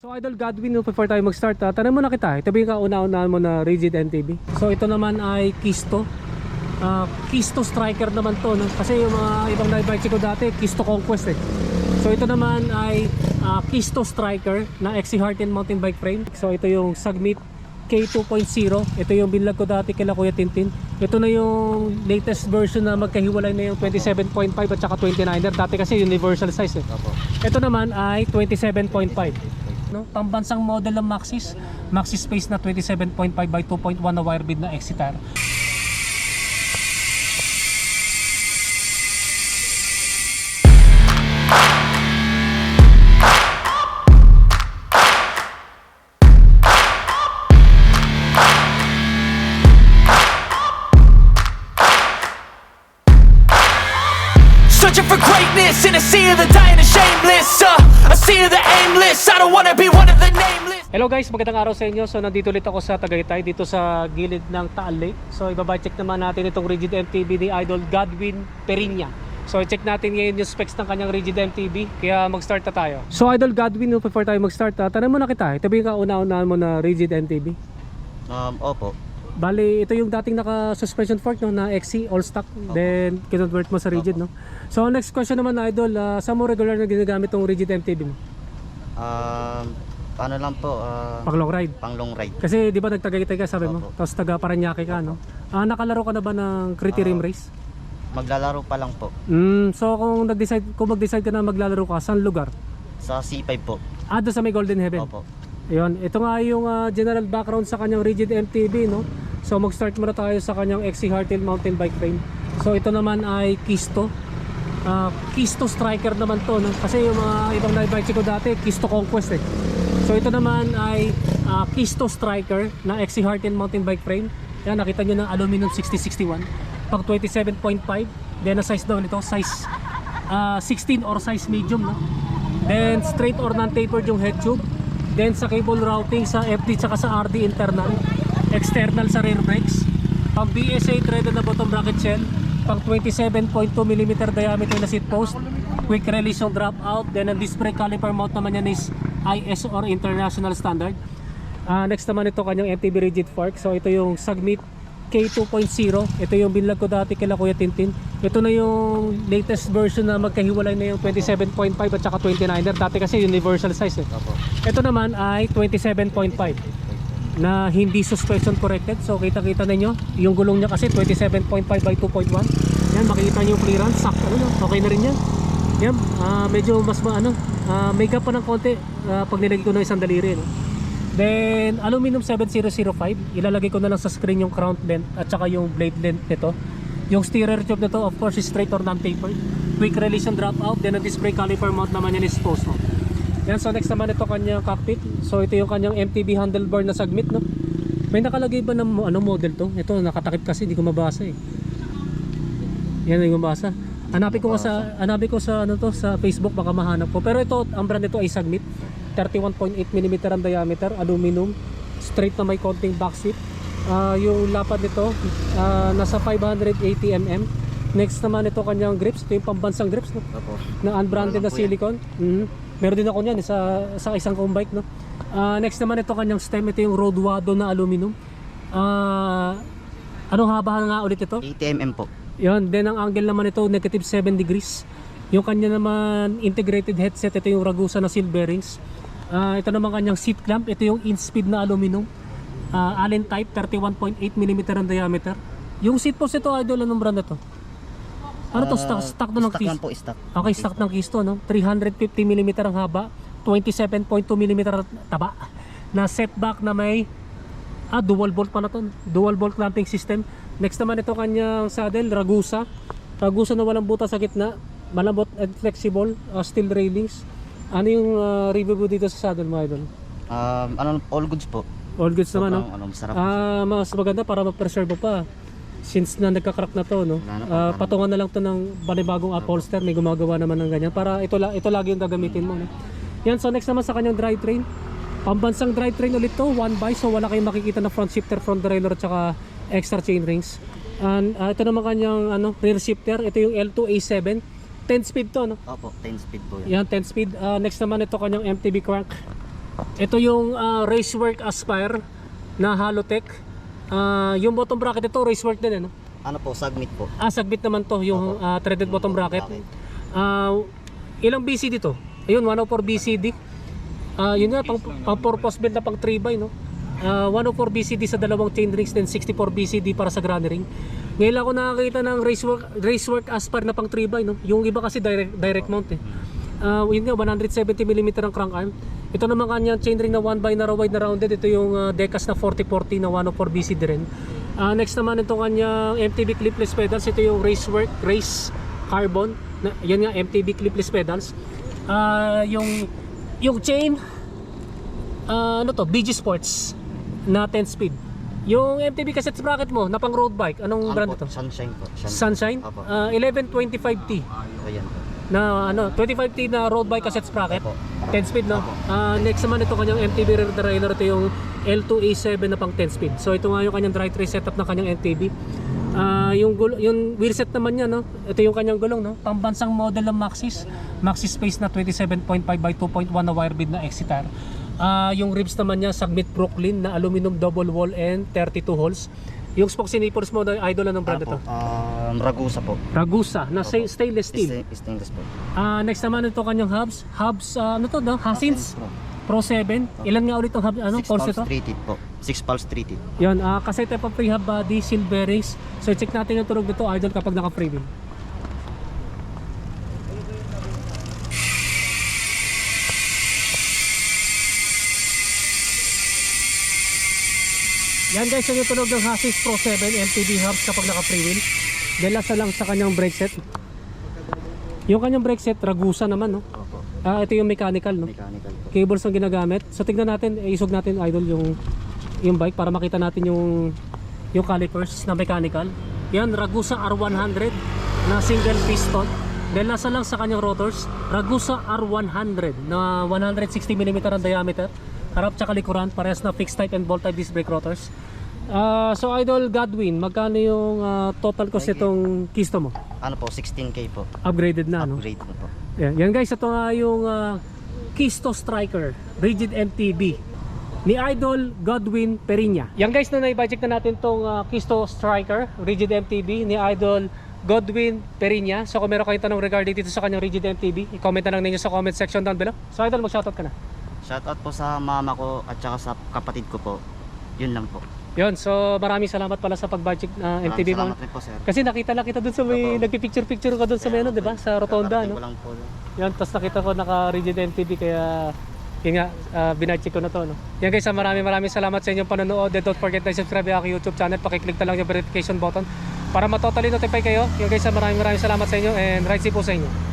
So Idol Godwin, before tayo mag-start, uh, tanong mo na kita, itabi ka una-unahan mo na Rigid NTB. So ito naman ay Kisto. Uh, Kisto Striker naman to, no? kasi yung mga ibang bike ko dati, Kisto Conquest eh. So ito naman ay uh, Kisto Striker na XC Hartin mountain bike frame. So ito yung Sagmit K2.0. Ito yung binlag ko dati kila Kuya Tintin. Ito na yung latest version na magkahiwalay na yung 27.5 at saka 29er. Dati kasi universal size eh. Ito naman ay 27.5. No? Pambansang model ng Maxis. Maxis Space na 27.5 by 2.1 na wire bead na Exitar. Searching for greatness in a sea of the dying aimless I don't wanna be one of the nameless Hello guys, magandang araw sa inyo. So nandito ulit ako sa Tagaytay, dito sa gilid ng Taal Lake. So ibaba-check naman natin itong Rigid MTB ni Idol Godwin Perinya. So check natin ngayon yung specs ng kanyang Rigid MTB. Kaya mag-start na tayo. So Idol Godwin, no, before tayo mag-start, uh, tanong mo na kita, itabi ka una-unahan mo na Rigid MTB. Um, opo. Bali, ito yung dating naka-suspension fork no, na XC all stock. Then, kinonvert mo sa rigid, no? So, next question naman na idol, uh, saan mo regular na ginagamit tong rigid MTB mo? Um, paano lang po, ah, Pag long ride. pang long ride. Kasi di ba nagtagaytay ka sabi mo? Opo. Tapos taga Paranaque ka, no? Ah, nakalaro ka na ba ng Critty Rim Race? Maglalaro pa lang po. Mm, so kung nag-decide kung mag-decide ka na maglalaro ka, saan lugar? Sa C5 po. Ah, doon sa may Golden Heaven. Opo. Ayun, ito nga yung ah, general background sa kanyang rigid MTB, no? So mag-start muna tayo sa kanyang XC Hardtail mountain bike frame. So ito naman ay Kisto. Ah, Kisto Striker naman to, no? Kasi yung mga ibang bike ko dati, Kisto Conquest eh. So ito naman ay ah, Kisto Striker na XC Hardtail mountain bike frame. Yan, nakita nyo ng aluminum 6061. Pang 27.5. Then na size daw nito, size ah, 16 or size medium, no? Then straight or non-tapered yung head tube. Then sa cable routing sa FD tsaka sa RD internal. External sa rear brakes. Pang BSA threaded na bottom bracket shell. Pang 27.2mm diameter na seat post. Quick release yung drop out. Then ang disc brake caliper mount naman yan is ISO or international standard. Ah, next naman ito kanyang MTB rigid fork. So ito yung Sagmit K2.0. Ito yung binlag ko dati kila Kuya Tintin. Ito na yung latest version na magkahiwalay na yung 27.5 at saka 29er. Dati kasi universal size eh. Ito naman ay 27.5 na hindi suspension corrected. So kita-kita ninyo, yung gulong niya kasi 27.5 by 2.1. Yan, makikita niyo yung clearance. Sakto ano, okay na rin yan. Yan, ah, medyo mas ma, ano, ah, may gap pa ng konti ah, pag nilagay ko ng isang daliri. No? Then, aluminum 7005. Ilalagay ko na lang sa screen yung crown length at saka yung blade length nito. Yung steerer tube nito, of course, is straight or non-tapered. Quick release yung drop out. Then, ang brake caliper mount naman yan is post. No? Yan, so next naman ito kanyang cockpit. So ito yung kanyang MTB handlebar na sagmit, no? May nakalagay ba ng ano model to? Ito nakatakip kasi, hindi ko mabasa eh. Yan yung mabasa. Hanapin ko sa hanapin ko sa ano to sa Facebook baka mahanap ko. Pero ito ang brand nito ay Sagmit. 31.8 mm ang diameter, aluminum, straight na may konting back seat. Ah, yung lapad nito ah, nasa 580 mm. Next naman ito kanyang grips, ito yung pambansang grips no? Opo. na unbranded na Wala po yan. Meron din ako niyan sa sa isang kong bike no. Ah, next naman ito kanyang stem, ito yung Road Wado na aluminum. Ah, anong haba nga ulit ito? 80mm po. Yan, then ang angle naman ito negative 7 degrees. Yung kanya naman integrated headset, ito yung Ragusa na seal bearings. Ah, ito naman kanyang seat clamp, ito yung in-speed na aluminum. Ah, Allen type 31.8 mm ang diameter. Yung seat post ito idol anong brand ito? Ano to? Ah, Stock, stock to ng Stock po, stock. Okay, stock ng Kisto, no? 350 mm ang haba, 27.2 mm taba. Na setback na may ah, dual bolt pa na to. Dual bolt clamping system. Next naman ito kanyang saddle, Ragusa. Ragusa na walang butas sa gitna. Malambot and flexible, ah, steel railings. Ano yung ah, review mo dito sa saddle mo, idol? Um, ano, all goods po. All goods naman, no? Sobrang, ano, masarap. Ah, mas maganda para ma-preserve mo pa. Since na nagka-crack na to, no? Wala na, parang- patungan na lang to ng panibagong upholster, may gumagawa naman ng ganyan para ito ito lagi yung gagamitin mo, no? Yan, so next naman sa kanyang drivetrain. Pambansang drivetrain ulit to, one by, so wala kayong makikita na front shifter, front derailleur at saka extra chain rings. And ah, ito naman kanyang ano, rear shifter, ito yung L2A7. 10 speed to, no? Opo, 10 speed po yan. Yan, 10 speed. Ah, next naman ito kanyang MTB crank. Ito yung ah, Racework Aspire na Halotech. Ah, yung bottom bracket ito, Racework din, ano? Ano po, submit po. Ah, sagbit naman to, yung Opo. ah, threaded bottom bracket. Ah, ilang BCD to? Ayun, 104 BCD. Ah, yun nga, pang, pang purpose build na pang 3 by, no? Ah, 104 BCD sa dalawang chain rings, then 64 BCD para sa granny ring. Ngayon ako nakakita ng racework, racework Aspire na pang 3 by, no? Yung iba kasi direct, direct mount, eh. Ah, yun nga, 170mm ang crank arm. Ito naman kanyang chain ring na 1 by narrow wide na rounded. Ito yung ah, Decas na 4040 na 104 BCD rin. Ah, next naman ito kanyang MTB clipless pedals. Ito yung Racework Race Carbon. Na, yan nga MTB clipless pedals. Ah, yung yung chain ah, ano to, BG Sports na 10 speed. Yung MTB cassette bracket mo na pang road bike, anong Ano brand po, ito? Sunshine po. Sunshine? Opo. Ah, 1125T Ayan po. Na ano 25T na road bike cassette sprocket? Opo. 10 speed no. Ah, next naman ito kanyang MTB rear derailleur ito yung L2A7 na pang 10 speed. So ito nga yung kanyang drive trace setup ng kanyang MTB Ah, yung gul- yung wheelset naman niya no? Ito yung kanyang gulong no? Pambansang model ng Maxis. Maxis Space na 27.5 by 2.1 na wire bead na Exitar Ah, yung ribs naman niya Submit Brooklyn na aluminum double wall and 32 holes yung spokes and nipples mo na idol ng brand Ano ito um, Ragusa po. Ragusa na Opo. stainless steel Sta- Stainless po. Ah, next naman ito kanyang hubs. Hubs, ah, ano to, no? Hasins. Pro 7. Ilan nga ulit itong hub, ano, Six pulse pulse ito? treated po. Six pulse treated. Yan, ah, kasi type of free hub body, seal bearings. So, check natin yung tunog nito, idol, kapag naka-free Yan guys, yan yung tunog ng Hasis Pro 7 MTB hubs kapag naka-free wheel. Dahil lasa lang sa kanyang brake set. Yung kanyang brake set, Ragusa naman, no? Opo. Ah, ito yung mechanical, no? Mechanical po. cables ang ginagamit. So tignan natin, eh, isog natin idol yung yung bike para makita natin yung yung calipers na mechanical. Yan Ragusa R100 na single piston. Dahil nasa lang sa kanyang rotors, Ragusa R100 na 160mm ang diameter. Harap tsaka likuran, parehas na fixed type and bolt type disc brake rotors. Ah, so idol Godwin, magkano yung ah, total cost itong Kisto mo? Ano po, 16K po. Upgraded na, no? Upgrade na po. Yan, yan guys, ito nga yung ah, Kisto Striker Rigid MTB ni Idol Godwin Perinya. Yan guys, na naibudget na natin tong ah, Kisto Striker Rigid MTB ni Idol Godwin Perinya. So kung meron kayong tanong regarding dito sa kanyang Rigid MTB, i-comment na lang ninyo sa comment section down below. So Idol, mag-shoutout ka na. Shoutout po sa mama ko at saka sa kapatid ko po. Yun lang po. Yun, so maraming salamat pala sa pag-budget na Maraming MTB mo. salamat rin po, sir. Kasi nakita lang kita dun sa may Opo. nagpipicture-picture ka dun sa may ano, di ba? Sa rotonda, Kakarating no? lang po. Yan, tapos nakita ko naka-rigid MTV kaya yun nga, uh, binatcheck ko na to. No? Yan guys, ah, maraming maraming salamat sa inyong panonood. And don't forget to subscribe sa aking YouTube channel. Pakiclick na lang yung verification button para matotally notify kayo. Yan guys, ah, maraming maraming salamat sa inyo and right safe po sa inyo.